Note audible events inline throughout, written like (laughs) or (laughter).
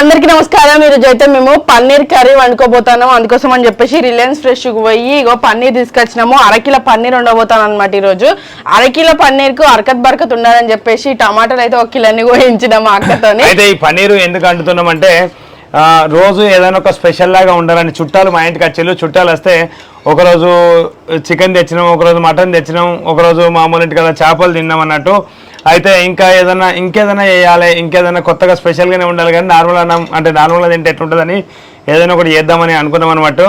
అందరికి నమస్కారం. ఈరోజు అయితే మేము పన్నీర్ కర్రీ వండుకోబోతున్నాం అందుకోసం అని చెప్పేసి రిలయన్స్ ఫ్రెష్ పోయి ఇగో పన్నీర్ తీసుకొచ్చినాము. అరకిలో పన్నీర్ వండబోతాను అనమాట ఈ రోజు అరకిలో పన్నీర్కు అరకత్ బరకత్ ఉండాలని చెప్పేసి టమాటాలు అయితే ఒక కిలోని కోయించినాము మా అక్కతోని. అయితే ఈ పన్నీరు ఎందుకు అంటున్నామంటే రోజు ఏదైనా ఒక స్పెషల్ లాగా ఉండాలని చుట్టాలు మా ఇంటికి వచ్చేళ్ళు చుట్టాలు వస్తే ఒకరోజు చికెన్ తెచ్చినాం ఒకరోజు మటన్ తెచ్చినాం ఒకరోజు మామూలు ఇంటికి కదా చేపలు తిన్నాం అన్నట్టు అయితే ఇంకా ఏదైనా ఇంకేదైనా వేయాలి ఇంకేదైనా కొత్తగా స్పెషల్గానే ఉండాలి కానీ నార్మల్ అన్నం అంటే నార్మల్గా తింటే ఎట్లుంటుందని ఏదైనా ఒకటి చేద్దామని అనుకున్నాం అనమాట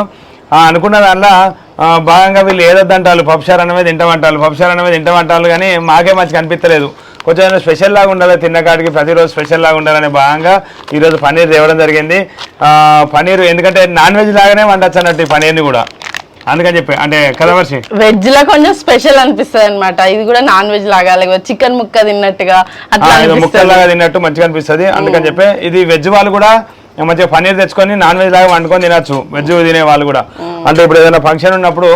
అనుకున్న దానిలో భాగంగా వీళ్ళు ఏదొద్దంటారు పప్పుచారు అనేది తింటామంటారు పప్పుచారు అనేది తింటామంటారు కానీ మాకే మంచిగా అనిపించలేదు కొంచెం స్పెషల్ లాగా ఉండాలి తిన్నకాడికి ప్రతిరోజు స్పెషల్ లాగా ఉండాలనే భాగంగా ఈరోజు పన్నీర్ తేవడం జరిగింది. పన్నీర్ ఎందుకంటే నాన్ వెజ్ లాగానే వండొచ్చు అన్నట్టు ఈ పన్నీర్ని కూడా. అందుకని చెప్పి అంటే కదా వర్షి? వెజ్లో కొంచెం స్పెషల్ అనిపిస్తుంది అనమాట ఇది కూడా నాన్ వెజ్ లాగా లేకపోతే చికెన్ ముక్క తిన్నట్టుగా అట్లా అనిపిస్తుంది. ముక్కల్లాగా తిన్నట్టు మంచిగా అనిపిస్తుంది. అందుకని చెప్పి ఇది వెజ్ వాళ్ళు కూడా మంచిగా పన్నీర్ తెచ్చుకొని నాన్ వెజ్ లాగా వండుకొని తినచ్చు. వెజ్ తినే వాళ్ళు కూడా. అంటే ఇప్పుడు ఏదైనా ఫంక్షన్ ఉన్నప్పుడు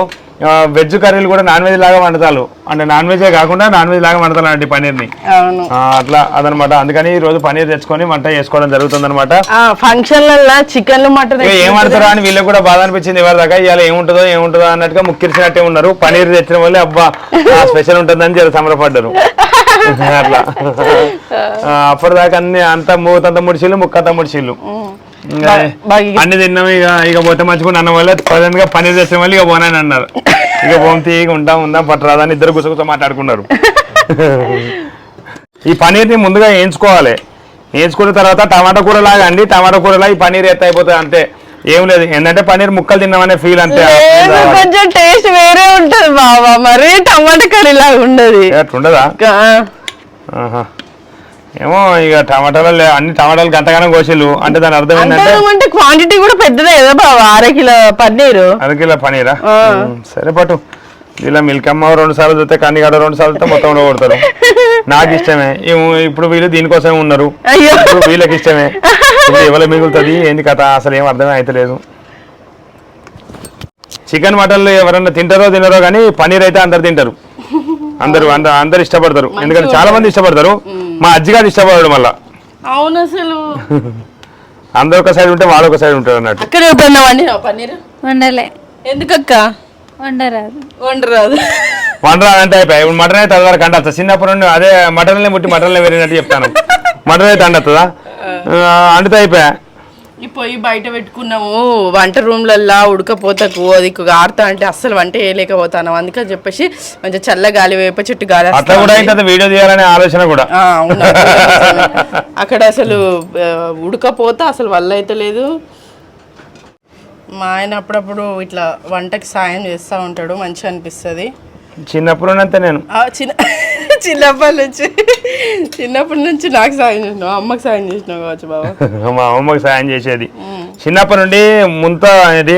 వెజ్ కర్రీలు కూడా నాన్ వెజ్ లాగా వండుతారు. అంటే నాన్ వెజే కాకుండా నాన్ వెజ్ లాగా వండుతారు అవును. ఆ, అట్లా అదనమాట. అందుకని ఈ రోజు పన్నీర్ తెచ్చుకొని వంట చేసుకోవడం జరుగుతుంది అనమాట ఫంక్షన్లలో మటన్ ఏమంటారా అని వీళ్ళకి కూడా బాధ అనిపించింది ఎవరి దాకా? ఇవాళ ఏముంటుందో ఏముంటుందో అన్నట్టుగా ముక్కిరిచినట్టే ఉన్నారు. పన్నీర్ తెచ్చిన వాళ్ళే అబ్బా స్పెషల్ ఉంటుందని జర సంబరపడ్డారు. (laughs) అట్లా. అప్పటిదాకా అన్ని అంత మూతంత ముడిచిల్లు ముక్కంత బాగా అన్ని తిన్నాం ఇక ఇక పోతే మంచుకుని అన్న వల్ల ప్రజెంట్గా పన్నీర్ తెచ్చిన వాళ్ళు ఇక పోనని అన్నారు. ఇక పోంతి ఇక ఉంటాం ఉందాం పట్టరాదని ఇద్దరు గుసగుస మాట్లాడుకున్నారు. ఈ పన్నీర్ని ముందుగా వేయించుకోవాలి వేయించుకున్న తర్వాత టమాటా కూర లాగా అండి టమాటా కూరలా ఈ పన్నీర్ ఎత్త అయిపోతుంది అంతే ఏం లేదు. ఏంటంటే పన్నీర్ ముక్కలు తిన్నామనే ఫీల్ అంతే. కొంచెం టేస్ట్ వేరే ఉంటది బాబా మరి టమాటా కర్రీ లాగా ఉండదు ఆహా. ఏమో ఇక టమాటాలు అన్ని టమాటాలు గంటగానం కోసిల్లు అంటే దాని అర్థం ఏంటంటే అంటే క్వాంటిటీ కూడా పెద్దదే కదా బాబా అర కిలో పన్నీరు. అరకిలో పనీరా ఉమ్, సరే పట్టు. ఇలా మిల్క్ అమ్మ రెండు సార్లు చూస్తే కన్నిగాడ రెండు సార్లు చూస్తే మొత్తం కొడతారు నాకు ఇష్టమే. ఇప్పుడు వీళ్ళు దీనికోసమే ఉన్నారు. ఇప్పుడు వీళ్ళకి ఇష్టమే. ఇప్పుడు ఎవరు మిగులుతుంది ఏంది కథ అసలు ఏం అర్థమే అవుతలేదు చికెన్ మటన్లు ఎవరన్నా తింటారో తినరో కానీ పన్నీర్ అయితే అందరు తింటారు. అందరు అంద- అందరు ఇష్టపడతారు. ఎందుకంటే చాలా మంది ఇష్టపడతారు. మా అజ్జిగారు ఇష్టపడడు మళ్ళా. అవును అసలు. (laughs) అందరు ఒక సైడ్ ఉంటే వాడు ఒక సైడ్ ఉంటారు అన్నట్టు. అక్కడ ఎప్పుడన్నా వండినావా పన్నీరు? వండలే. ఎందుకక్క? వండరాదు. వండరాదు. వండరా అంటే అయిపోయి ఇప్పుడు మటన్ అయితే అది వరకు అండొస్తా చిన్నప్పటి నుండి అదే మటన్లే ముట్టి మటన్లే వేరినట్టు చెప్తాను. (laughs) మటన్ అయితే అండొస్తుందా అండితే అయిపోయా. ఈ పొయ్యి బయట పెట్టుకున్నాము. వంట రూమ్లల్లా ఉడకపోతకు. అది ఆడుతా అంటే అస్సలు వంట వేయలేకపోతాను అందుకని చెప్పేసి కొంచెం చల్ల గాలి వేప చెట్టు గాలి అట్లా కూడా. అయితే వీడియో తీయాలనే ఆలోచన కూడా. అక్కడ అసలు ఉడకపోతే అసలు వల్ల అయితే లేదు. మా ఆయన అప్పుడప్పుడు ఇట్లా వంటకి సాయం చేస్తూ ఉంటాడు. మంచిగా అనిపిస్తుంది. చిన్నప్పుడు నేను. చిన్న (laughs) చిన్నప్పటి నుంచి. చిన్నప్పటి నుంచి నాకు సాయం చేసినావు అమ్మకి సాయం చేసినావు కావచ్చు బాబా. (laughs) మా అమ్మకి సాయం చేసేది. చిన్నప్పటి నుండి ముంత అనేది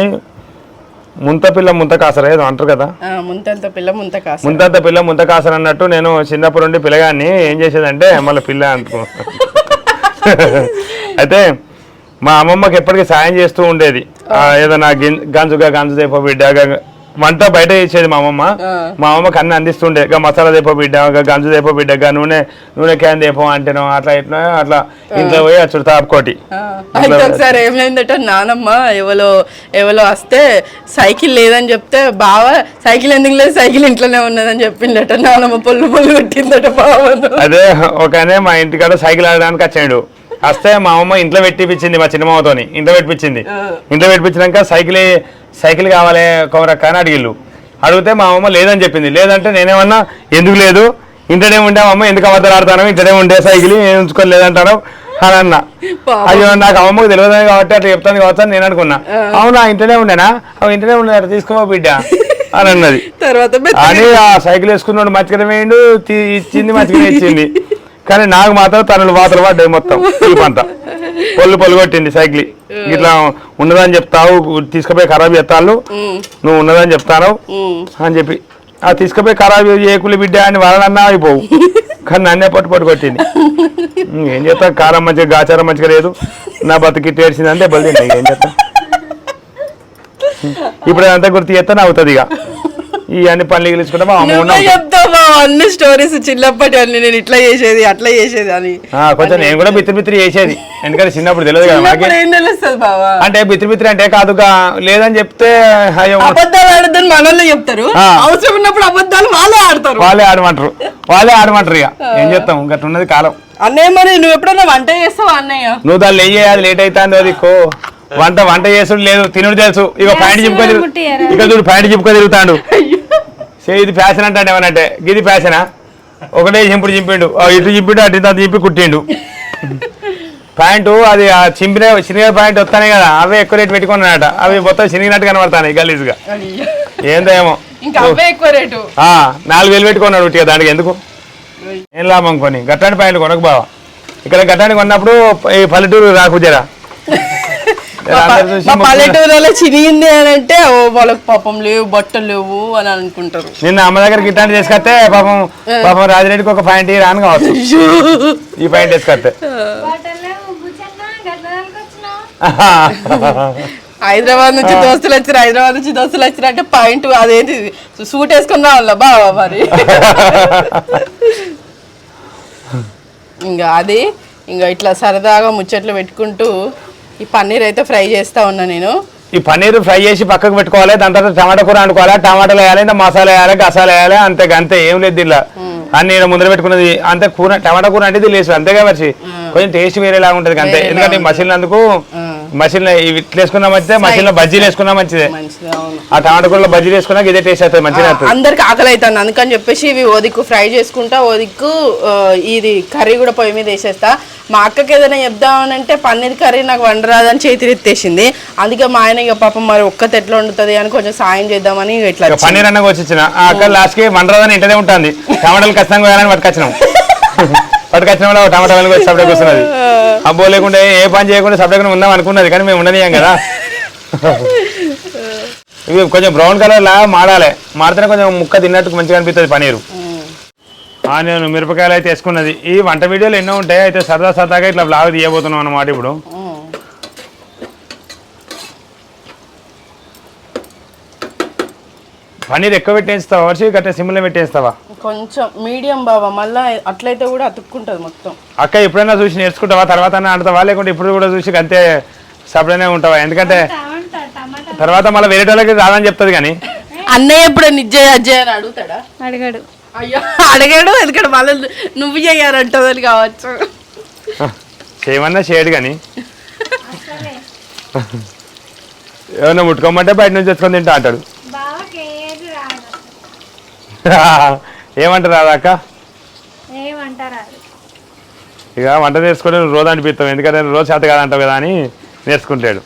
ముంత పిల్ల ముంత కాసరా ఏదో అంటారు కదా? ముంతంత పిల్ల ముంత కాసు ముంతంత పిల్ల ముంత కాసర అన్నట్టు నేను చిన్నప్పటి నుండి పిల్లగాన్ని ఏం చేసేదంటే మళ్ళీ పిల్ల అనుకో. (laughs) అయితే మా అమ్మమ్మకి ఎప్పటికీ సాయం చేస్తూ ఉండేది. ఏదైనా గంజుగా గంజు దేపో బిడ్డ గ- వంట బయట చేసేది మా అమ్మమ్మ. మా అమ్మకి అన్ని అందిస్తుండే. గా మసాలా దేపో బిడ్డ గంజు దేపో బిడ్డ గా నూనె నూనె క్యాన్ దేపో అంటేనో అట్లా ఇట్లా అట్లా ఇంట్లో పోయి అచ్చుడు తాపుకోటి. అయితే ఒకసారి ఏమైందట నానమ్మ ఎవలో ఎవలో వస్తే సైకిల్ లేదని చెప్తే బావ సైకిల్ ఎందుకు లేదు? సైకిల్ ఇంట్లోనే ఉన్నదని చెప్పిందట నానమ్మ. పొల్లు పొల్లు కొట్టిందట బావను. అదే ఒకనే మా ఇంటికాడ సైకిల్ ఆడడానికి వచ్చాడు. వస్తే మా అమ్మ ఇంట్లో పెట్టిపించింది మా చిన్నమ్మతోని. ఇంట్లో పెట్టిపించింది. ఇంట్లో పెట్టిపించినాక సైకిల్ సైకిల్ కావాలి కొమరక్క అని అడిగిళ్ళు. అడిగితే మా అమ్మ లేదని చెప్పింది. లేదంటే నేనేమన్నా ఎందుకు లేదు? ఇంటనే ఉండే అమ్మ ఎందుకు అబద్ధాలు ఆడతాను? ఇంటనే ఉండే సైకిల్ నేను ఉంచుకొని లేదంటాను అని అన్న. అయ్యో నాకు అమ్మకు తెలియదు కాబట్టి అట్లా చెప్తాను కావచ్చు నేను అనుకున్నా. అవునా ఇంటనే ఉండేనా? అవి ఇంటనే ఉండేది తీసుకోమా బిడ్డ. అని అన్నది. తర్వాత అని ఆ సైకిల్ వేసుకున్నాడు వేయండు తీ- ఇచ్చింది మంచిగానే ఇచ్చింది. (laughs) కానీ నాకు మాత్రం తనలు వాతలు పడ్డాయి మొత్తం ఈ పంట. పొల్లు పొల్లు కొట్టింది సైకిల్. ఇట్లా ఉన్నదని చెప్తావు తీసుకుపోయి ఖరాబ్ చేస్తాను నువ్వు ఉన్నదని చెప్తాను అని చెప్పి. ఆ తీసుకుపోయి ఖరాబ్ ఏకులు బిడ్డ అని వాళ్ళన్నా అయిపోవు. కానీ నన్నే పట్టు పట్టు కొట్టింది. ఏం చేస్తా కారం మంచిగా గాచారం మంచిగా లేదు. నా బతుకి ఏడ్చింది బలి ఏం చేస్తా ఇప్పుడు అంతా గుర్తు చేస్తే అవుతుంది ఇక. ఈ అన్ని పనులు గిలుచుకుంటే చెప్తావు అన్ని స్టోరీస్ చిన్నప్పటి అన్ని నేను ఇట్లా చేసేది అట్లా చేసేది అని. కొంచెం నేను కూడా బిత్రి బిత్రి చేసేది. ఎందుకంటే చిన్నప్పుడు తెలియదు కదా మనకి. ఏం తెలుస్తుంది బావా? అంటే బిత్రి బిత్రి అంటే కాదుగా లేదని చెప్తే అయ్యో. అబద్ధాలు ఆడద్దని మనల్ని చెప్తారు. అవసరం ఉన్నప్పుడు అబద్ధాలు వాళ్ళే ఆడతారు. వాళ్ళే ఆడమంటారు. వాళ్ళే ఆడమంటారు ఇక. ఏం చెప్తాం గట్ల ఉన్నది కాలం. అన్నయ్య మరి నువ్వు ఎప్పుడైనా వంట చేస్తావా అన్నయ్య? నువ్వు దాన్ని లేయే అది లేట్ అవుతుంది అది కో. వంట వంట చేసుడు లేదు తినుడు తెలుసు. ఇక ప్యాంట్ చెప్పుకొని తిరుగు- ఇక చూడు ప్యాంట్ చెప్పుకొని తిరుగుతాడు. సే ఇది ఫ్యాషన్ అంటాడు ఏమనంటే గిది ఫ్యాషనా ఒకటే చింపుడు చింపిండు. ఇటు చింపిండు అటు ఇంత చింపి కుట్టిండు. ప్యాంటు అది ఆ చింపిన చినిగిన ప్యాంట్ వస్తానే కదా అవే ఎక్కువ రేటు పెట్టుకున్నాడట అవి మొత్తం చినిగినట్టు కనబడతాయి గలీజ్గా. ఏందో ఏమో ఇంకా అవే ఎక్కువ రేటు. ఆ, నాలుగు వేలు పెట్టుకున్నాడు ఉట్టిగా దానికి ఎందుకు? ఏం లాభం కొని? గట్టాని ప్యాంట్లు కొనకు బావ. ఇక్కడ గట్టాని కొన్నప్పుడు ఈ పల్లెటూరు రాకు జరా. జర అందరు చూసి మా. పల్లెటూరులో చిరిగింది అని అంటే ఓ వాళ్ళకి పాపం లేవు బట్టలు లేవు అని అనుకుంటారు. నిన్న అమ్మ దగ్గరికి ఇట్లాంటి తీసుకొస్తే పాపం పాపం రాజిరెడ్డికి ఒక పాయింట్ రాను కావచ్చు. (laughs) ఈ పాయింట్ తీసుకొస్తే. (laughs) హైదరాబాద్ నుంచి దోస్తులు వచ్చారు హైదరాబాద్ నుంచి దోస్తులు వచ్చారు అంటే పాయింట్ అదేంటి? సూట్ వేసుకుని రావాల బావా మరి? (laughs) ఇంకా అది ఇంకా ఇట్లా సరదాగా ముచ్చట్లు పెట్టుకుంటూ ఈ పన్నీర్ అయితే ఫ్రై చేస్తా ఉన్నా నేను. ఈ పన్నీర్ ఫ్రై చేసి పక్కకు పెట్టుకోవాలి దాని తర్వాత టమాటా కూర వండుకోవాలి టమాటాలు వేయాలి ఇంకా మసాలా వేయాలి గసాలు వేయాలి అంతే అంతే ఏం లేదు దీనిలో. అన్ని ఈడ ముందర పెట్టుకున్నది అంతే కూర టమాటా కూర అంటే లేదు అంతేగా వచ్చి కొంచెం టేస్ట్ వేరేలా ఉంటుంది అంతే. ఎందుకంటే మసిలినందుకు మసిలిన ఇవి ఇట్లా వేసుకున్నా మంచిదే మసిలిన బజ్జీలు వేసుకున్నా మంచిదే. ఆ టమాటా కూరలో బజ్జీలు వేసుకున్నా ఇదే టేస్ట్ అవుతుంది మంచిగా అందరికి ఆకలి అవుతుంది అందుకని చెప్పేసి ఇవి ఓ దిక్కు ఫ్రై చేసుకుంటా ఓ దిక్కు ఆ, ఇది కర్రీ కూడా పొయ్యి మీద వేసేస్తా. మా అక్కకి ఏదైనా చెప్దామనంటే పన్నీర్ కర్రీ నాకు వండరాదని చేతి ఎత్తేసింది. అందుకే మా ఆయన ఇక పాపం మరి ఒక్కతే ఎట్లా వండుతుంది అని కొంచెం సాయం చేద్దామని ఇట్లా. పన్నీర్ అన్నగా వచ్చి ఇచ్చిన. ఆ అక్క లాస్ట్కి మండరాదని ఇంటనే ఉంటుంది. టమాటాలు ఖచ్చితంగా వేయాలని పట్టుకొచ్చినాం. (laughs) పట్టుకొచ్చిన వాళ్ళు టమాటా వెళ్ళి వచ్చి సపరేట్ వస్తున్నది అబ్బో లేకుండా ఏ పని చేయకుండా సపరేట్గా ఉందాం అనుకున్నది కానీ మేము ఉండనియం కదా. ఇవి కొంచెం బ్రౌన్ కలర్ లా మాడాలి. మాడితేనే కొంచెం ముక్క తిన్నట్టు మంచిగా అనిపిస్తుంది పనీరు నేను మిరపకాయలు అయితే వేసుకున్నది. ఈ వంట వీడియోలు ఎన్నో ఉంటాయి అయితే సరదా సరదాగా ఇట్లా బ్లాగ్ తీయబోతున్నాం అన్నమాట ఇప్పుడు. పనీర్ ఎక్కువ పెట్టేస్తావా? వర్షి గట్ట సిమ్లో పెట్టేస్తావా? కొంచెం మీడియం బాబా మళ్ళీ అట్లయితే కూడా అతుక్కుంటుంది మొత్తం. అక్క ఎప్పుడైనా చూసి నేర్చుకుంటావా? తర్వాత ఆడతావా లేకుంటే ఇప్పుడు కూడా చూసి అంతే సపరేనే ఉంటావా? ఎందుకంటే తర్వాత మళ్ళీ వేరే వాళ్ళకి రాదని చెప్తుంది కానీ. అన్నయ్య ఎప్పుడు నిజ్జయ్ అజ్జయ్ అని అడుగుతాడా? అడిగాడు. అయ్యో అడిగాడు ఎందుకంటే మళ్ళీ నువ్వు చేయాలంటుందని కావచ్చు. చేయమన్నా చేయడు కానీ. ఏమన్నా ముట్టుకోమంటే బయట నుంచి తెచ్చుకొని తింటా అంటాడు. బావకి ఏది రాదు. (laughs) ఏమంటారు అక్క? ఇక వంట నేర్చుకొని నువ్వు రోజు అనిపిస్తావు. ఎందుకంటే రోజు చేత కాదంటావు కదా అని నేర్చుకుంటాడు.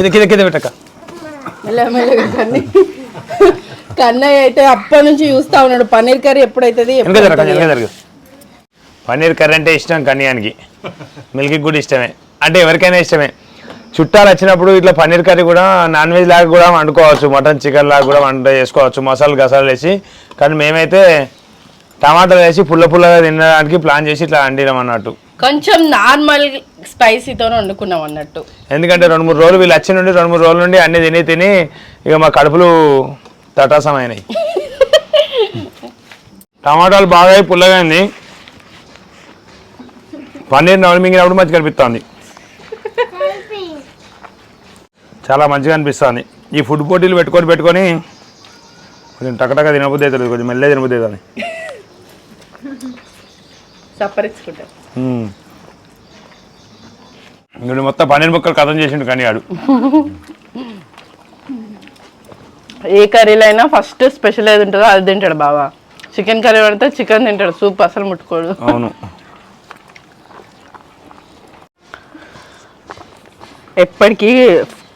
కింద కింద కింద పెట్టక్క మెల్లమెల్లగా కన్నీ. కన్నయ్య అయితే అప్పటి నుంచి చూస్తా ఉన్నాడు. పన్నీర్ కర్రీ ఎప్పుడైతుంది? పన్నీర్ కర్రీ అంటే ఇష్టం కన్యానికి. మిల్కి కూడా ఇష్టమే. అంటే ఎవరికైనా ఇష్టమే. చుట్టాలు వచ్చినప్పుడు ఇట్లా పన్నీర్ కర్రీ కూడా నాన్ వెజ్ లాగా కూడా వండుకోవచ్చు. మటన్ చికెన్ లాగా కూడా వంట చేసుకోవచ్చు. మసాలా గసాలు వేసి. కానీ మేమైతే టమాటాలు వేసి పుల్ల పుల్లగా తినడానికి ప్లాన్ చేసి ఇట్లా వండినాం అన్నట్టు. కొంచెం నార్మల్ స్పైసీతో వండుకున్నాం అన్నట్టు. ఎందుకంటే రెండు మూడు రోజులు వీళ్ళు వచ్చి నుండి రెండు మూడు రోజుల నుండి అన్ని తిని తిని ఇక మా కడుపులు తటాసమైనాయి. (laughs) టమాటాలు బాగా పుల్లగా ఉంది పన్నీర్ నవలి మింగినప్పుడు మంచిగా అనిపిస్తుంది. చాలా మంచిగా అనిపిస్తుంది. ఈ ఫుడ్ పోటీలు పెట్టుకొని పెట్టుకొని కొంచెం టకటక తినబుద్ధి అవుతుంది కొంచెం మెల్లగా తినబుద్ధి అవుతుంది సప్పరించుకుంటాం ఇప్పుడు మొత్తం పన్నీర్ ముక్కలు కథం చేసిండు కానీ ఆడు. ఏ కర్రీలో అయినా ఫస్ట్ స్పెషల్ ఏది ఉంటుందో అది తింటాడు బావా. చికెన్ కర్రీ పడితే చికెన్ తింటాడు. సూప్ అసలు ముట్టుకోడు. అవును. ఎప్పటికీ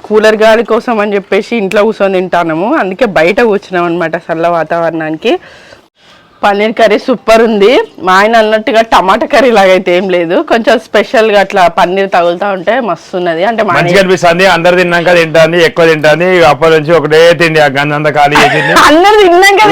కూలర్ గాలి కోసం అని చెప్పేసి ఇంట్లో కూర్చొని తింటాము అందుకే బయట కూర్చున్నాం అనమాట చల్ల వాతావరణానికి. పన్నీర్ కర్రీ సూపర్ ఉంది. మా ఆయన అన్నట్టుగా టమాటా కర్రీ లాగా అయితే ఏం లేదు. కొంచెం స్పెషల్గా అట్లా పన్నీర్ తగులుతా ఉంటే మస్తు ఉన్నది అంటే మంచిగా అనిపిస్తుంది. అందరు తిన్నాక తింటాంది ఎక్కువ తింటాంది. అప్పటి నుంచి ఒకటే తిండి ఆ గందంతా ఖాళీ చేసింది అందరు తిన్నాక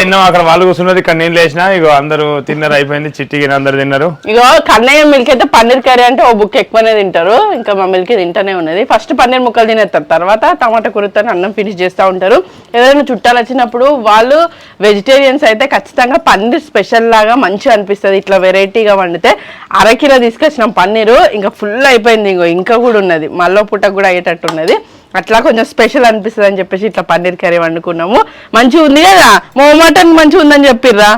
తిన్నాం అక్కడ వాళ్ళు కూర్చున్నది ఇక్కడ నేను లేచిన ఇగో అందరూ తిన్నారు అయిపోయింది చిట్టికి అందరు తిన్నారు. ఇగో కన్నయ్య మిల్క్ అయితే పన్నీర్ కర్రీ అంటే ఓ బుక్ ఎక్కువనే తింటారు. ఇంకా మా మిల్క్ తింటానే ఉన్నది. ఫస్ట్ పన్నీర్ ముక్కలు తినేస్తారు. తర్వాత టమాటా కూరతో అన్నం ఫినిష్ చేస్తూ ఉంటారు. ఏదైనా చుట్టాలు వచ్చినప్పుడు వాళ్ళు వెజిటేరియన్స్ అయితే ఖచ్చితంగా పన్నీర్ స్పెషల్ లాగా మంచిగా అనిపిస్తుంది. ఇట్లా వెరైటీగా వండితే అరకిలో తీసుకొచ్చినాం పన్నీరు ఇంకా ఫుల్ అయిపోయింది ఇంకో ఇంకా కూడా ఉన్నది. మళ్ళీ పుట్టకు కూడా అయ్యేటట్టు ఉన్నది. అట్లా కొంచెం స్పెషల్ అనిపిస్తుంది అని చెప్పేసి ఇట్లా పన్నీర్ కర్రీ వండుకున్నాము. మంచిగా ఉంది కదా? మో మటన్ మంచిగా ఉందని చెప్పిర్రా?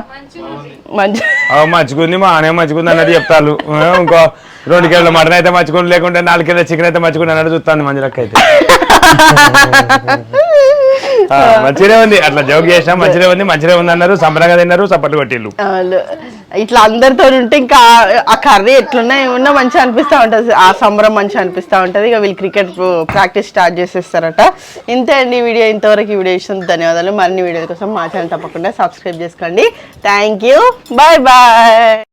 మంచి అవ మంచుకుంది మా ఆనే మంచుకుంది అన్నది చెప్తారు ఆ, ఇంకో రెండు కిలోల మటన్ అయితే మంచుకుంది లేకుంటే నాలుగు కిలోల చికెన్ అయితే మంచుకుంది అన్నట్టు చూస్తాను మంజులక్క అయితే. (laughs) ఆ, మంచిగానే ఉంది. అట్లా జోక్ చేసినా మంచిగా ఉంది. మంచిగా ఉంది అన్నారు. సంబరంగా తిన్నారు. చప్పట్లు కొట్టిల్లు. ఇట్లా అందరితో ఉంటే ఇంకా ఆ కర్రీ ఎట్లున్నా ఏమున్నా మంచిగా అనిపిస్తూ ఉంటుంది. ఆ సంబరం మంచిగా అనిపిస్తూ ఉంటుంది. ఇక వీళ్ళు క్రికెట్ ప్రాక్టీస్ స్టార్ట్ చేసేస్తారట. ఇంతే అండి ఈ వీడియో. ఇంతవరకు ఈ వీడియో ఇష్టం ధన్యవాదాలు. మరిన్ని వీడియోల కోసం మా ఛానల్ తప్పకుండా సబ్స్క్రైబ్ చేసుకోండి. Thank you bye bye